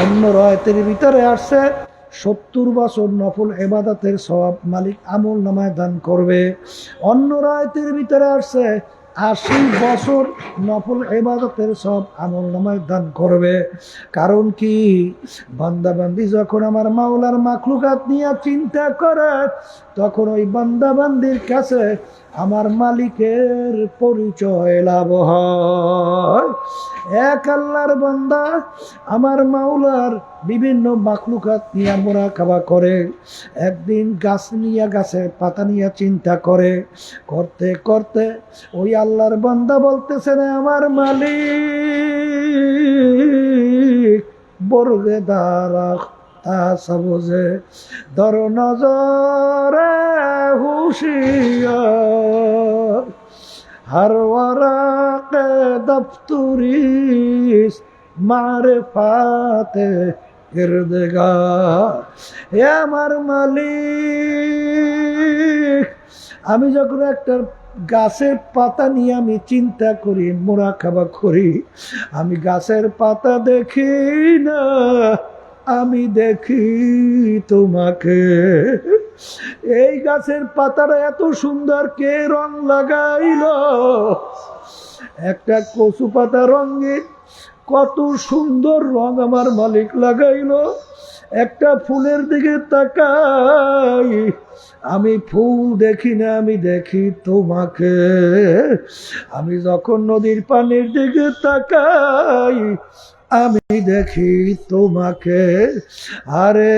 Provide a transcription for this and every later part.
অন্য রয়তের ভিতরে আসছে, সত্তর বছর নফল এবাদাতের সব মালিক আমল নামায় দান করবে। অন্য রায়তের ভিতরে আসছে, আশি বছর নফল এবাদতের সব আমল নামায় দান করবে। কারণ কি? বান্দাবান্দি যখন আমার মাওলার মাখলুকাত নিয়ে চিন্তা করে তখন ওই বান্দাবান্দির কাছে আমার মালিকের পরিচয় লাভ হয়। এক আল্লাহর বান্দা আমার মাওলার বিভিন্ন মাখলুকাত নিয়ে মোরা খাওয়া করে, একদিন গাছ নিয়ে, গাছের পাতা নিয়ে চিন্তা করে, করতে করতে ওই আল্লাহর বান্দা বলতেছে না আমার মালিক, বর্গে দ্বারা সবজে দর নজরে হুশিয়ার। হর ওয়ারাকে দফতুরিস মারফাতে কিরদগার হে আমার মালিক, আমি যখন একটা গাছের পাতা নিয়ে আমি চিন্তা করি মোরা খাবা করি, আমি গাছের পাতা দেখি না। আমি দেখি তোমাকে। এই গাছের পাতাটা এত সুন্দর, কে রং লাগাইল? একটা কচু পাতা রঙে কত সুন্দর রং আমার মালিক লাগাইল। একটা ফুলের দিকে তাকাই, আমি ফুল দেখি না, আমি দেখি তোমাকে। আমি যখন নদীর পানির দিকে তাকাই, আমি দেখি তোমাকে। আরে,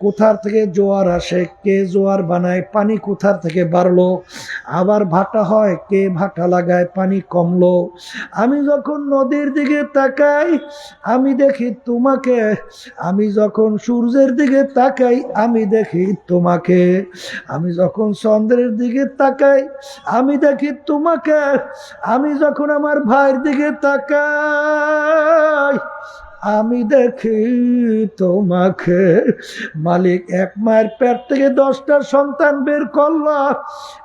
কোথার থেকে জোয়ার আসে? কে জোয়ার বানায়? পানি কোথার থেকে বাড়লো? আবার ভাটা হয়? কে ভাটা লাগায়? পানি কমলো। আমি যখন নদীর দিকে তাকাই, আমি দেখি তোমাকে। আমি যখন সূর্যের দিকে তাকাই, আমি দেখি তোমাকে। আমি যখন চন্দ্রের দিকে তাকাই, আমি দেখি তোমাকে। আমি যখন আমার ভাইয়ের দিকে তাকাই আমি দেখি তোমাকে। মালিক, এক মায়ের পেট থেকে দশটা সন্তান বের করলাম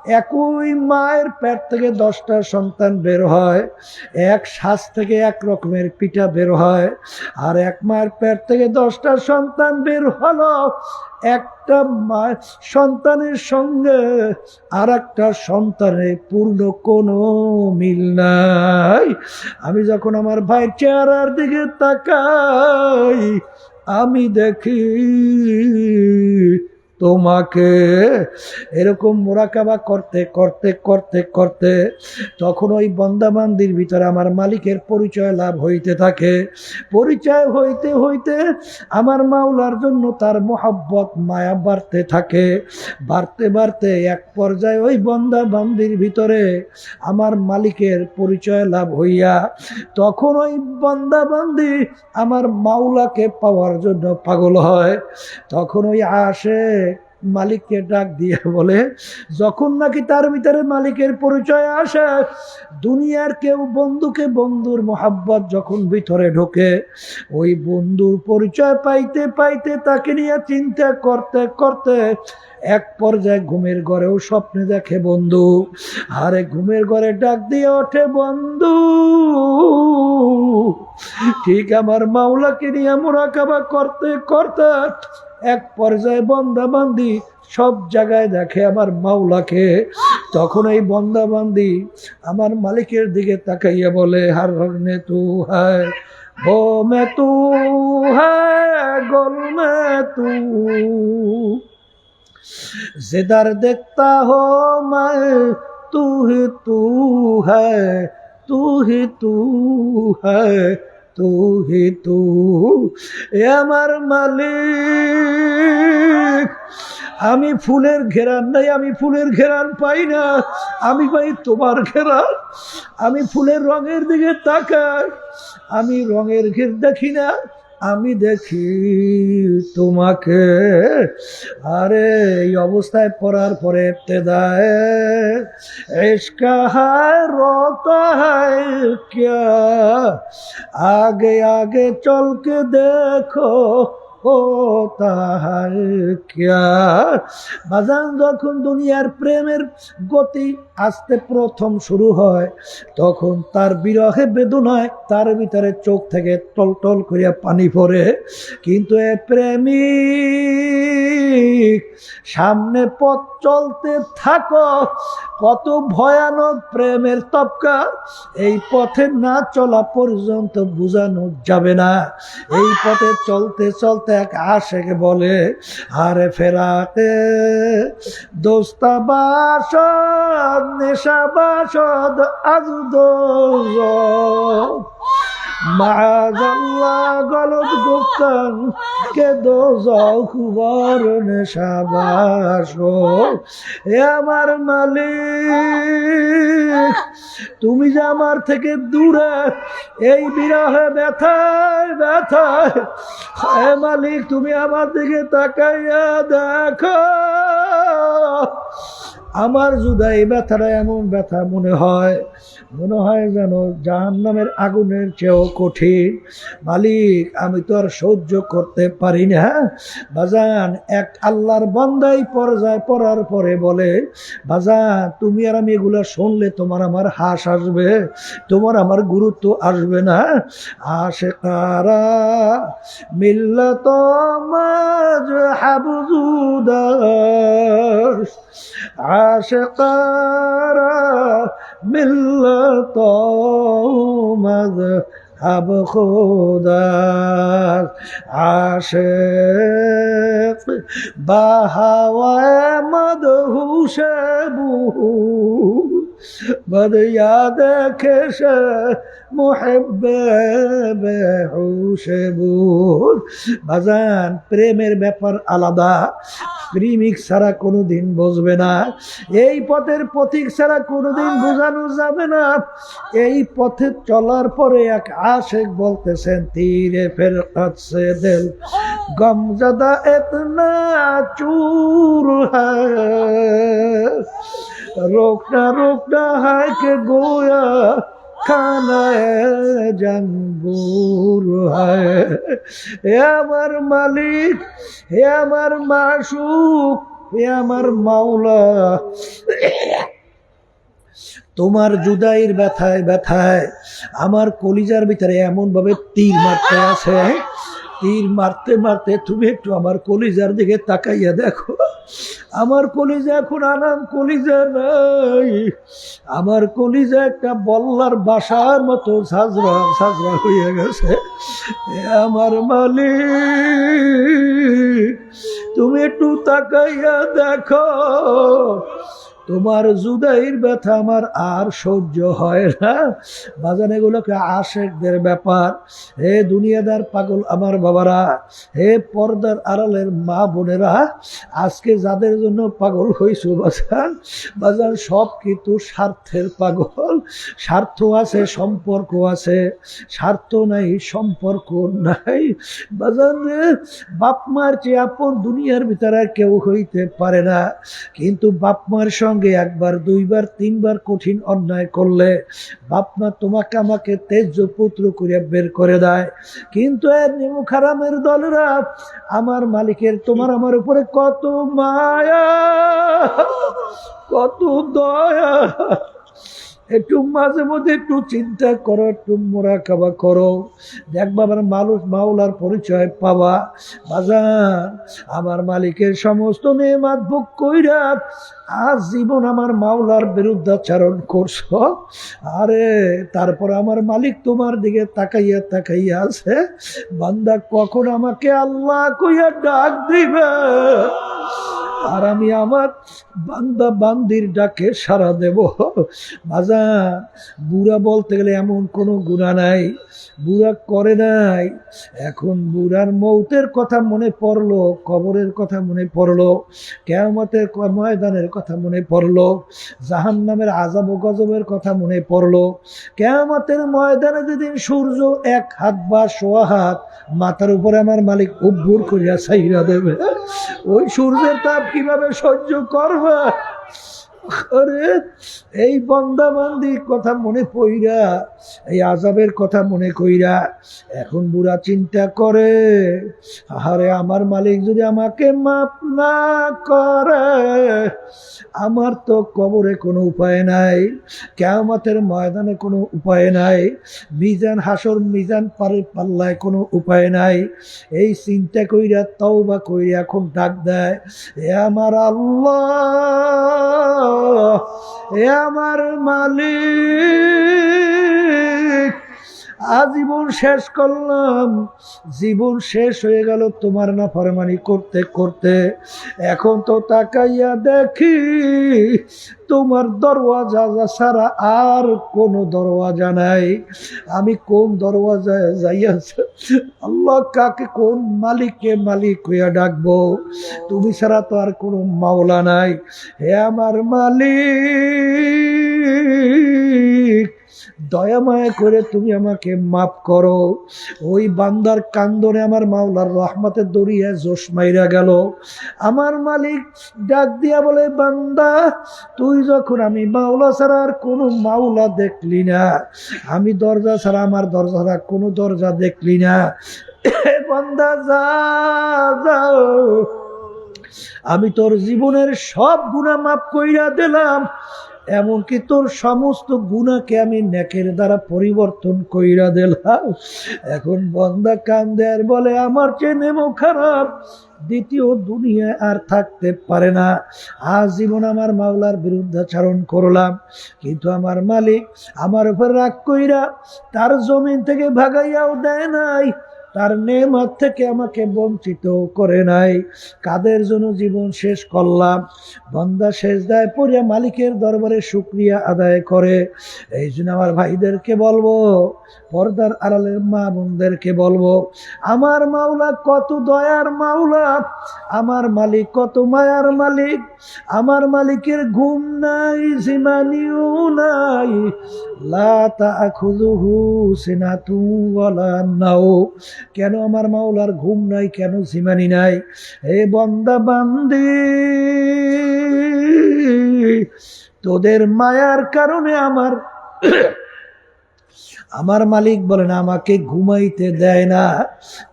একই মায়ের পেট থেকে দশটা সন্তান বের হয়। এক শ্বাস থেকে এক রকমের পিঠা বের হয়। আর এক মায়ের পেট থেকে দশটা সন্তান বের হলো। একটা মা সন্তানের সঙ্গে আর একটা সন্তানের পূর্ণ কোনো মিল নাই। আমি যখন আমার ভাই চেহারার দিকে তাকাই, আমি দেখি তোমাকে এরকম মোরাকাবা করতে করতে করতে করতে তখন ওই বন্দাবান্দির ভিতরে আমার মালিকের পরিচয় লাভ হইতে থাকে। পরিচয় হইতে হইতে আমার মাওলার জন্য তার মোহাব্বত, মায়া বাড়তে থাকে। বাড়তে বাড়তে এক পর্যায়ে ওই বন্দাবান্দির ভিতরে আমার মালিকের পরিচয় লাভ হইয়া তখন ওই বন্দাবান্দি আমার মাওলাকে পাওয়ার জন্য পাগল হয়। তখন ওই আসে মালিককে ডাক দিয়ে বলে, যখন নাকি তার ভিতরে মালিকের পরিচয় আসে, দুনিয়ার কেউ বন্ধুকে বন্ধুর মোহাব্বত যখন ভিতরে ঢোকে, ওই বন্ধুর পরিচয় পাইতে পাইতে তাকে নিয়ে চিন্তা করতে করতে এক পর্যায়ে ঘুমের ঘরেও স্বপ্নে দেখে বন্ধু। আরে ঘুমের ঘরে ডাক দিয়ে ওঠে, বন্ধু, ঠিক আমার মাওলাকে নিয়ে মোরাকাবা করতে করতে এক পর্যায়ে বন্দা বান্দি সব জায়গায় দেখে আমার মাওলাকে তখন এই বন্দা বান্দি আমার মালিকের দিকে তাকাইয়া বলে হার হরনে তু হায় ও মে তু হ্যাঁ গোল মে তু जिधर देखता हो मैं तू ही तू है तू ही तू है তো হেতু এ আমার মালিক। আমি ফুলের ঘেরান নাই, আমি ফুলের ঘেরান পাই না। আমি পাই তোমার ঘেরান, আমি ফুলের রঙের দিকে তাকাই। আমি রঙের ঘের দেখি না আমি দেখি তোমাকে। আরে এই অবস্থায় পড়ার পরে তেদায় এসকা আগে আগে চলকে দেখো বাজান যখন দুনিয়ার প্রেমের গতি আস্তে প্রথম শুরু হয়, তখন তার বিরহে বেদনায় তার ভিতরে চোখ থেকে টল টল করিয়া পানি পড়ে। কিন্তু এ প্রেমিক, সামনে পথ চলতে থাকো, কত ভয়ানক প্রেমের তপকা। এই পথে না চলা পর্যন্ত বোঝানো যাবে না। এই পথে চলতে চলতে এক আশেক বলে আরে ফেরাতে নেশা বাসদ আজ দোজখ মাজাল্লাহ গলত গুপ্তান কে দোজখ বর নেশা বাসদ এ আমার মালিক, তুমি যে আমার থেকে দূরে, এই বিরহে ব্যথায় ব্যথায় হে মালিক, তুমি আমার দিকে তাকাইয়া দেখো। আমার জুদাই ব্যথাটা এমন ব্যথা মনে হয় মনে হয় যেন জাহান নামের আগুনের চেয়েও কঠিন। মালিক, আমি তো আর সহ্য করতে পারি না বাজান, এক আল্লাহর বান্দাই পর্যায় পড়ার পরে বলে, বাজান, তুমি আর আমি এগুলো শুনলে তোমার আমার হাস আসবে, তোমার আমার গুরুত্ব আসবে না আসে কারা মিল্লত মিল্লত মাঝ হাব খোদার আশেক বাহাওয়ায় মদহুশবু বদ ইয়াদ খেশ মুহেব্বে বেহুশবুর বাজান প্রেমের ব্যাপার আলাদা প্রেমিক ছাড়া কোনো দিন বুঝবে না। এই পথের পথিক ছাড়া কোনো দিন বোঝানো যাবে না। এই পথে চলার পরে এক আশেক বলতেছেন, তীরে ফের কাছে দেল। গমজাদা এতনা চুর রোগটা রোগটা হায় কে গোয়া জাঙ্গুর হে আমার মালিক, হে আমার মাসুক, হে আমার মাওলা। তোমার জুদাইর ব্যথায় ব্যথায় আমার কলিজার ভিতরে এমনভাবে তীর মারতে আছে। তীর মারতে মারতে তুমি একটু আমার কলিজার দিকে তাকাইয়া দেখো। আমার কলিজা এখন আনাম কলিজা নাই। আমার কলিজা একটা বল্লার বাসার মতো সাজরা সাজরা হয়ে গেছে। আমার মালিক, তুমি একটু তাকাইয়া দেখো। তোমার জুদাইর ব্যথা আমার আর সহ্য হয় না। বাজান, এগুলোকে আশেকদের ব্যাপার। হে দুনিয়াদার পাগল আমার বাবারা, হে পর্দার আড়ালের মা বোনেরা, আজকে যাদের জন্য পাগল হয়েছো বাজান বাজান, সব কিন্তু স্বার্থের পাগল। স্বার্থ আছে, সম্পর্ক আছে। স্বার্থ নাই, সম্পর্ক নাই। বাজান বাপমার বাপ চেয়ে আপন দুনিয়ার ভিতরে কেউ হইতে পারে না। কিন্তু বাপ মার সঙ্গে একবার, দুইবার, তিনবার কঠিন অন্যায় করলে বাপমা তোমাকে আমাকে তেজ পুত্র করিয়া বের করে দেয়। কিন্তু এর নিমুখারামের দলরা, আমার মালিকের তোমার আমার উপরে কত মায়া, কত দয়া। একটু মাঝে মধ্যে একটু চিন্তা করো, একটু মোরা খাবা করো। দেখবা আমার মানুষ মাওলার পরিচয় পাবা। বাজার আমার মালিকের সমস্ত নেমাত ভোগ কইরা আজ জীবন আমার মাওলার বিরুদ্ধাচারণ করছ। আরে, তারপর আমার মালিক তোমার দিকে তাকাইয়া তাকাইয়া আছে। বান্দা কখন আমাকে আল্লাহ কইয়া ডাক দিবে? আর আমি আমার বান্দা বান্দির ডাকে সারা দেব। বাজা, বুড়া বলতে গেলে এমন কোনো গুণা নাই, বুড়া করে নাই। এখন বুড়ার মৌতের কথা মনে পড়ল, কবরের কথা মনে পড়ল, কেয়ামতের ময়দানের কথা মনে পড়ল জাহান নামের আজাব গজবের কথা মনে পড়ল। কেয়ামতের ময়দানে যেদিন সূর্য এক হাত বা সোয়া হাত মাথার উপরে আমার মালিক উব্বুর করিয়া ছাইরা দেবে। ওই সূর্যের তাপ কীভাবে সহ্য করবে? আরে, এই বন্দাবান্দি কথা মনে পইরা, এই আজাবের কথা মনে কইরা, এখন বুড়া চিন্তা করে আরে আমার মালিক যদি আমাকে মাপ না করে, আমার তো কবরে কোনো উপায় নাই, কেয়ামতের ময়দানে কোনো উপায় নাই, মিজান হাসর মিজান পারে পাল্লায় কোনো উপায় নাই, এই চিন্তা কইরা তাও বা কইরা এখন ডাক দেয়, এ আমার আল্লাহ এ আমার মালিক। আজীবন শেষ করলাম। জীবন শেষ হয়ে গেল তোমার না ফরমানি করতে করতে। এখন তো তাকাইয়া দেখি, তোমার দরওয়াজা ছাড়া আর কোনো দরওয়াজা নাই। আমি কোন দরওয়াজায় যাইয়া আল্লাহ কাকে কোন মালিককে মালিক হইয়া ডাকবো? তুমি ছাড়া তো আর কোনো মাওলা নাই। হে আমার মালিক দয়া মায়া করে তুমি আমাকে মাফ করো। ওই বান্দার কান্দনে আমার মাওলার রহমতের দরিয়া জোশ মাইরা গেল। আমার মালিক ডাক দিয়া বলে, বান্দা, তুই যখন আমি মাওলা ছাড়া আর কোনো মাওলা দেখলি না, আমি দরজা ছাড়া, আমার দরজা ছাড়া কোনো দরজা দেখলি না। বান্দা, যা আমি তোর জীবনের সব গুণা মাফ কইরা দিলাম। এমনকি তোর সমস্ত গুণাকে আমি নেকের দ্বারা পরিবর্তন কইরা দিলাম। এখন বন্দা কান্দে আর বলে, আমার চেয়ে নেমো খারাপ। দ্বিতীয় দুনিয়ায় আর থাকতে পারে না। আজ জীবন আমার মাওলার বিরুদ্ধাচারণ করলাম। কিন্তু আমার মালিক আমার উপর রাগ কইরা তার জমিন থেকে ভাগাইয়াও দেয় নাই। তার নেমাত থেকে আমাকে বঞ্চিত করে নাই। কাদের জন্য জীবন শেষ করলাম? বন্দা শেষ দায় পড়িয়া মালিকের দরবারে শুক্রিয়া আদায় করে। এই জন্য আমার ভাইদেরকে বলব, পর্দার আড়ালের মা বোনদেরকে বলব, আমার মাওলা কত দয়ার মাওলা, আমার মালিক কত মায়ার মালিক, আমার মালিকের ঘুম নাই, জিমানিও নাই। লা তাখুযুহু সিনাতু ওয়ালা নাও কেন আমার মাওলার ঘুম নাই, কেন জিমানি নাই? হে বন্দা বান্দি, তোদের মায়ার কারণে আমার আমার মালিক বলেন আমাকে ঘুমাইতে দেয় না।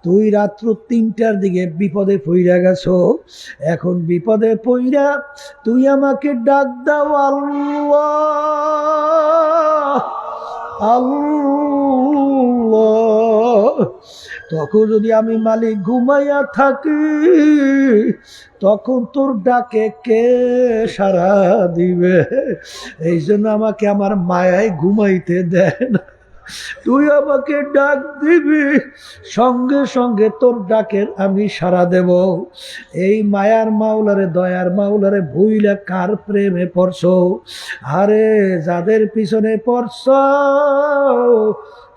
তুই রাত্র তিনটার দিকে বিপদে পইরা গেছো, এখন বিপদে পইরা তুই আমাকে ডাক দাও, আল্লাহ আল্লাহ। তখন যদি আমি মালিক ঘুমাইয়া থাকি, তখন তোর ডাকে কে সারা দিবে? এই জন্য আমাকে আমার মায়ায় ঘুমাইতে দেয় না। তুই আমাকে ডাক দিবি, সঙ্গে সঙ্গে তোর ডাকের আমি সারা দেব। এই মায়ার মাওলারে, দয়ার মাওলারে ভুইলা কার প্রেমে পড়ছ? আরে, যাদের পিছনে পড়ছ,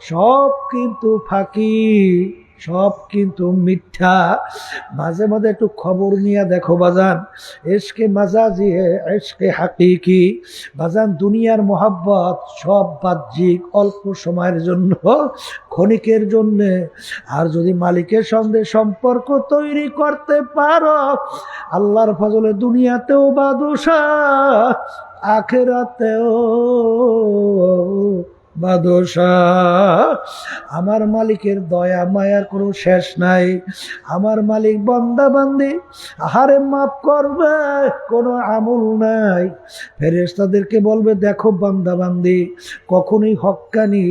সব কিন্তু ফাঁকি। সব কিন্তু মিথ্যা। মাঝে মাঝে একটু খবর নিয়ে দেখো বাজান। এসকে মাজাজি এসকে হাকিকি। বাজান, দুনিয়ার মোহাব্বত সব বাহ্যিক, অল্প সময়ের জন্য, ক্ষণিকের জন্য। আর যদি মালিকের সঙ্গে সম্পর্ক তৈরি করতে পারো, আল্লাহর ফজলে দুনিয়াতেও বাদুসা আখেরাতেও। বাদশা, আমার মালিকের দয়া, মায়ার কোনো শেষ নাই। আমার মালিক বন্দা বান্দি, আহারে মাফ করবে, কোনো আমল নাই। ফেরেস্তাদেরকে বলবে, দেখো বান্দা বান্দি, কখনোই হক্কানি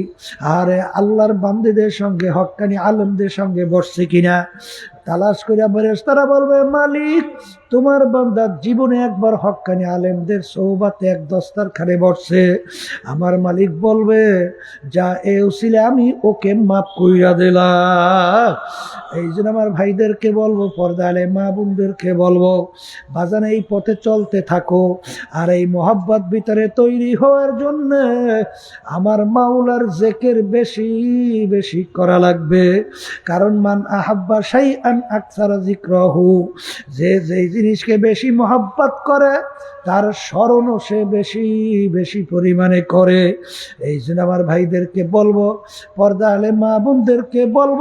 আরে আল্লাহর বান্দিদের সঙ্গে, হক্কানি আলমদের সঙ্গে বসছে কিনা? তালাশ করে ফেরেস্তারা বলবে, মালিক, তোমার বান্দার জীবনে একবার হক্কানি আলেমদের সৌবাতে এক দস্তার খানে বসছে। আমার মালিক বলবে, যা এ উসিলে আমি ওকে মাফ কইরা দিলাম। এই জন্য আমার ভাইদেরকে বলব, পর্দালে মা বোনদেরকে বলব, বাজানে এই পথে চলতে থাকো, আর এই মোহাব্বত ভিতরে তৈরি হওয়ার জন্য আমার মাওলার জেকের বেশি বেশি করা লাগবে। কারণ মান আহাব্বা সাই আন আকসারা জিক্রহু যে যেই জিনিসকে বেশি মোহাব্বত করে, তার স্মরণও সে বেশি বেশি পরিমাণে করে। এই জন্য আমার ভাইদেরকে বলব, পর্দা আলে মা বোনদেরকে বলব,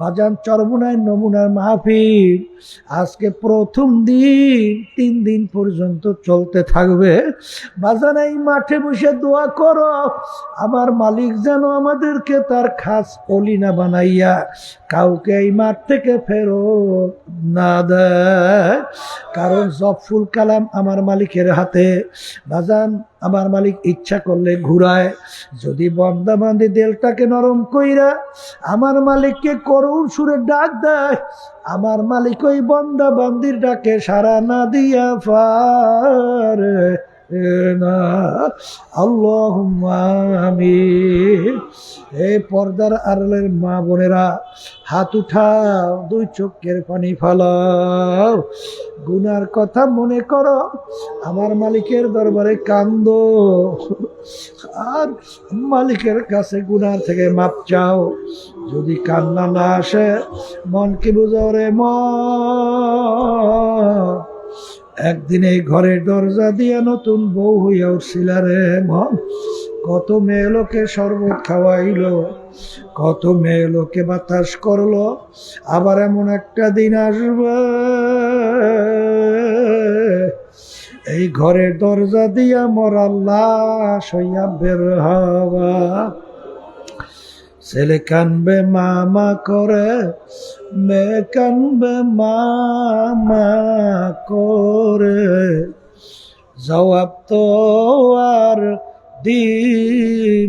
বাজান চরমুনায় নমুনার মাহফিল আজকে প্রথম দিন, তিন দিন পর্যন্ত চলতে থাকবে। বাজান এই মাঠে বসে দোয়া করো, আমার মালিক যেন আমাদেরকে তার খাস অলিনা বানাইয়া, কাউকে এই মাঠ থেকে ফেরত না দেয়। কারণ জফুল কালাম আমার মালিকের হাতে। বাজান আমার মালিক ইচ্ছা করলে ঘুরায়। যদি বন্দা বান্ধি দেলটাকে নরম কইরা আমার মালিককে করুণ সুরে ডাক দেয়, আমার মালিক ওই বন্দা বান্দির ডাকে সারা না দিয়া পারে না। আল্লাহ আমি এই পর্দার আড়ালের মা বোনেরা, হাত উঠাও, দুই চোখের পানি ফালাও। গুনার কথা মনে করো, আমার মালিকের দরবারে কান্দ। আর মালিকের কাছে গুনার থেকে মাপ চাও। যদি কান্না না আসে মনকে বুঝাও রে মন একদিন এই ঘরের দরজা দিয়া নতুন বউ হইয়া উঠছিল রে মন। কত মেয়ে লোকে শরবত খাওয়াইলো, কত মেয়ে লোকে বাতাস করল, আবার এমন একটা দিন আসবে। এই ঘরের দরজা দিয়া মরার লাশ হইয়া বের হওয়া। ছেলে কানবে মামা করে, মেয়ে কানবে মামা করে। জবাব তো আর দিবানা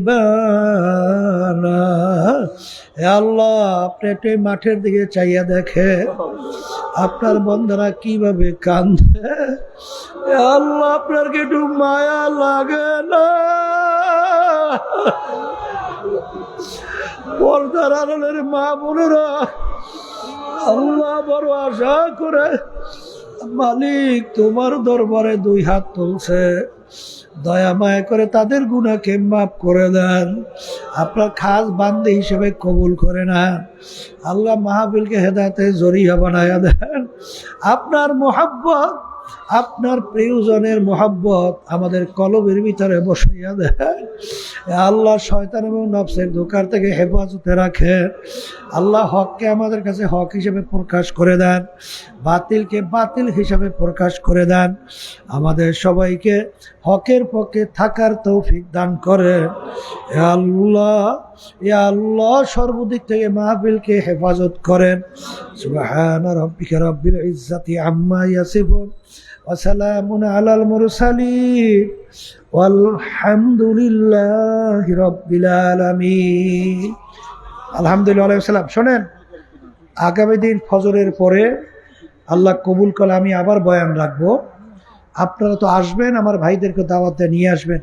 আল্লাহ, আপনি একটু মাঠের দিকে চাইয়া দেখে আপনার বন্ধুরা কীভাবে কান্দে আল্লাহ, আপনার কি একটু মায়া লাগে না? পর্দার আড়ালের মা বোনেরা, আল্লাহ বড় আশা করে, মালিক তোমার দরবারে দুই হাত তুলছে। দয়া মায়া করে তাদের গুণাকে মাফ করে দেন। আপনার খাস বান্ধে হিসেবে কবুল করে না আল্লাহ মাহাবিলকে হেদাতে জরিয়া বানায়া দেন। আপনার মোহাব্বত আপনার প্রিয়জনের মোহাব্বত আমাদের কলবের ভিতরে বসাইয়া এ আল্লাহ শয়তান এবং নফসের দোকার থেকে হেফাজতে রাখে আল্লাহ হককে আমাদের কাছে হক হিসেবে প্রকাশ করে দেন। বাতিলকে বাতিল হিসাবে প্রকাশ করে দেন। আমাদের সবাইকে হকের পক্ষে থাকার তৌফিক দান করে আল্লাহ ইয়া আল্লাহ সর্বদিক থেকে মাহফিলকে হেফাজত করেন। সুবহান রব্বিকা রব্বিল ইজ্জাতি আম্মা ইয়াসিফুন ওয়া সালামুন আলাল মুরসালিন। আলহামদুলিল্লাহ রব্বিল আলামিন। আলহামদুলিল্লাহ আলাইহিস সালাম শোনেন, আগামী দিন ফজরের পরে আল্লাহ কবুল করলে আমি আবার বয়ান রাখব। আপনারা তো আসবেন, আমার ভাইদেরকে দাওয়াতে নিয়ে আসবেন।